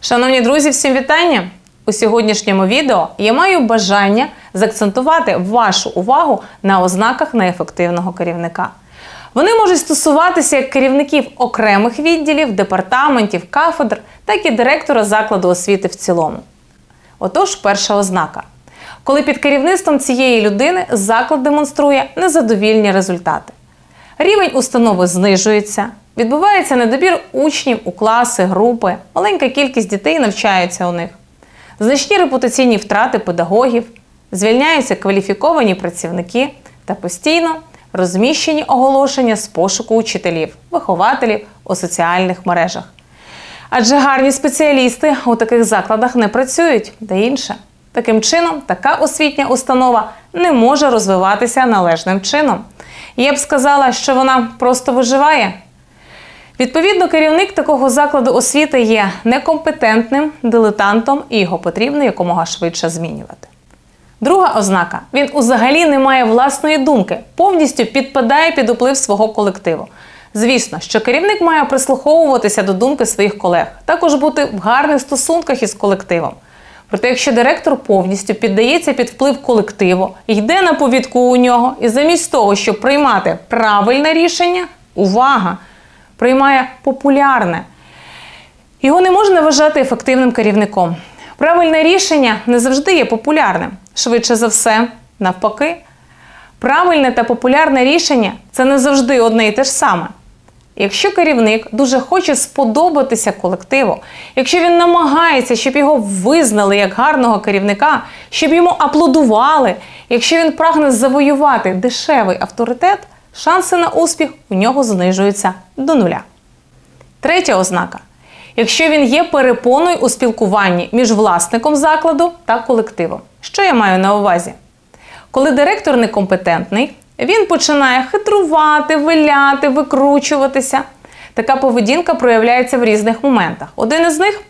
Шановні друзі, всім вітання! У сьогоднішньому відео я маю бажання заакцентувати вашу увагу на ознаках неефективного керівника. Вони можуть стосуватися як керівників окремих відділів, департаментів, кафедр, так і директора закладу освіти в цілому. Отож, перша ознака. Коли під керівництвом цієї людини заклад демонструє незадовільні результати. Рівень установи знижується, відбувається недобір учнів у класи, групи, маленька кількість дітей навчаються у них, значні репутаційні втрати педагогів, звільняються кваліфіковані працівники та постійно розміщені оголошення з пошуку учителів, вихователів у соціальних мережах. Адже гарні спеціалісти у таких закладах не працюють та інше. Таким чином, така освітня установа не може розвиватися належним чином. Я б сказала, що вона просто виживає. Відповідно, керівник такого закладу освіти є некомпетентним дилетантом, і його потрібно якомога швидше змінювати. Друга ознака: він взагалі не має власної думки, повністю підпадає під вплив свого колективу. Звісно, що керівник має прислуховуватися до думки своїх колег, також бути в гарних стосунках із колективом. Проте, якщо директор повністю піддається під вплив колективу, йде на повідку у нього, і замість того, щоб приймати правильне рішення, увага, приймає популярне, його не можна вважати ефективним керівником. Правильне рішення не завжди є популярним. Швидше за все, навпаки. Правильне та популярне рішення це не завжди одне і те ж саме. Якщо керівник дуже хоче сподобатися колективу, якщо він намагається, щоб його визнали як гарного керівника, щоб йому аплодували, якщо він прагне завоювати дешевий авторитет, шанси на успіх у нього знижуються до нуля. Третя ознака. Якщо він є перепоною у спілкуванні між власником закладу та колективом. Що я маю на увазі? Коли директор некомпетентний, він починає хитрувати, виляти, викручуватися. Така поведінка проявляється в різних моментах. Один із них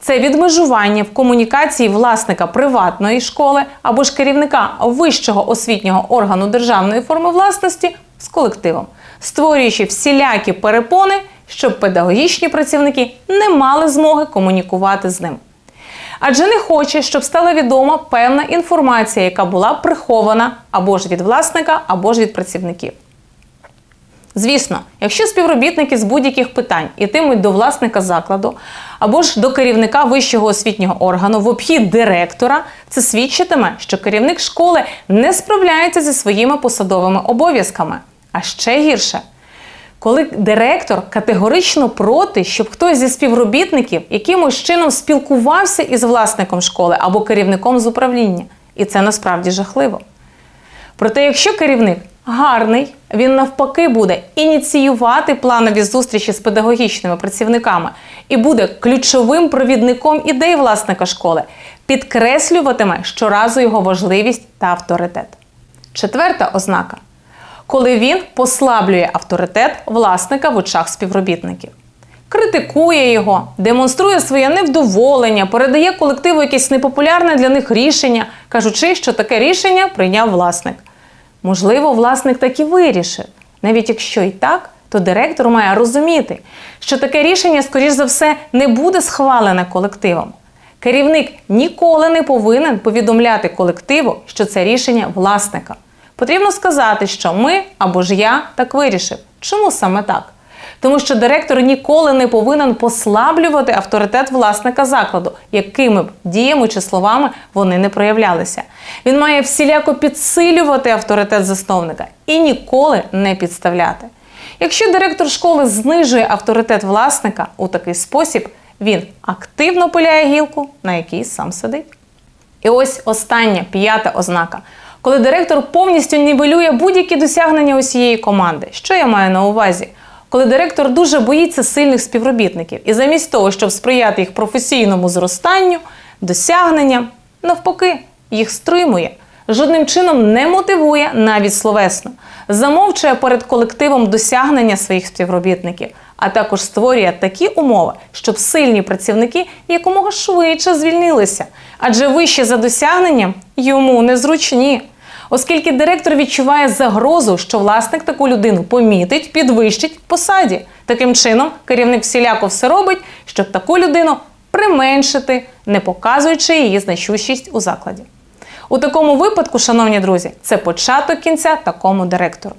це відмежування в комунікації власника приватної школи або ж керівника вищого освітнього органу державної форми власності з колективом, створюючи всілякі перепони, щоб педагогічні працівники не мали змоги комунікувати з ним. Адже не хоче, щоб стала відома певна інформація, яка була прихована або ж від власника, або ж від працівників. Звісно, якщо співробітники з будь-яких питань ітимуть до власника закладу або ж до керівника вищого освітнього органу в обхід директора, це свідчитиме, що керівник школи не справляється зі своїми посадовими обов'язками. А ще гірше, коли директор категорично проти, щоб хтось зі співробітників якимось чином спілкувався із власником школи або керівником з управління. І це насправді жахливо. Проте, якщо керівник гарний, він навпаки буде ініціювати планові зустрічі з педагогічними працівниками і буде ключовим провідником ідей власника школи, підкреслюватиме щоразу його важливість та авторитет. Четверта ознака коли він послаблює авторитет власника в очах співробітників. Критикує його, демонструє своє невдоволення, передає колективу якесь непопулярне для них рішення, кажучи, що таке рішення прийняв власник. Можливо, власник так і вирішив. Навіть якщо і так, то директор має розуміти, що таке рішення, скоріш за все, не буде схвалене колективом. Керівник ніколи не повинен повідомляти колективу, що це рішення власника. Потрібно сказати, що ми або ж я так вирішив. Чому саме так? Тому що директор ніколи не повинен послаблювати авторитет власника закладу, якими б діями чи словами вони не проявлялися. Він має всіляко підсилювати авторитет засновника і ніколи не підставляти. Якщо директор школи знижує авторитет власника у такий спосіб, він активно пиляє гілку, на якій сам сидить. І ось остання п'ята ознака. Коли директор повністю нівелює будь-які досягнення усієї команди. Що я маю на увазі? Коли директор дуже боїться сильних співробітників, і замість того, щоб сприяти їх професійному зростанню, досягненням, навпаки, їх стримує, жодним чином не мотивує навіть словесно, замовчує перед колективом досягнення своїх співробітників, а також створює такі умови, щоб сильні працівники якомога швидше звільнилися, адже вище за досягненням йому незручні. Оскільки директор відчуває загрозу, що власник таку людину помітить, підвищить посаді. Таким чином, керівник всіляко все робить, щоб таку людину применшити, не показуючи її значущість у закладі. У такому випадку, шановні друзі, це початок кінця такому директору.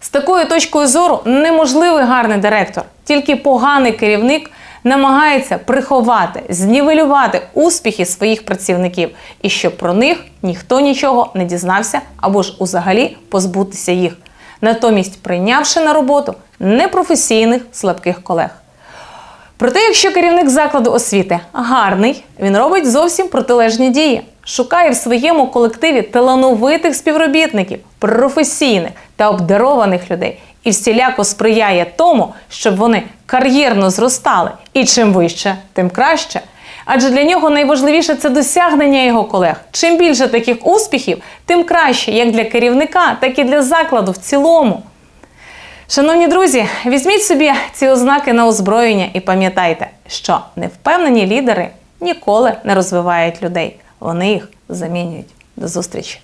З такою точкою зору неможливий гарний директор, тільки поганий керівник намагається приховати, знівелювати успіхи своїх працівників і щоб про них ніхто нічого не дізнався або ж узагалі позбутися їх, натомість прийнявши на роботу непрофесійних слабких колег. Проте, якщо керівник закладу освіти гарний, він робить зовсім протилежні дії. Шукає в своєму колективі талановитих співробітників, професійних та обдарованих людей і всіляко сприяє тому, щоб вони кар'єрно зростали. І чим вище, тим краще. Адже для нього найважливіше це досягнення його колег. Чим більше таких успіхів, тим краще як для керівника, так і для закладу в цілому. Шановні друзі, візьміть собі ці ознаки на озброєння і пам'ятайте, що невпевнені лідери ніколи не розвивають людей. Вони їх замінюють. До зустрічі!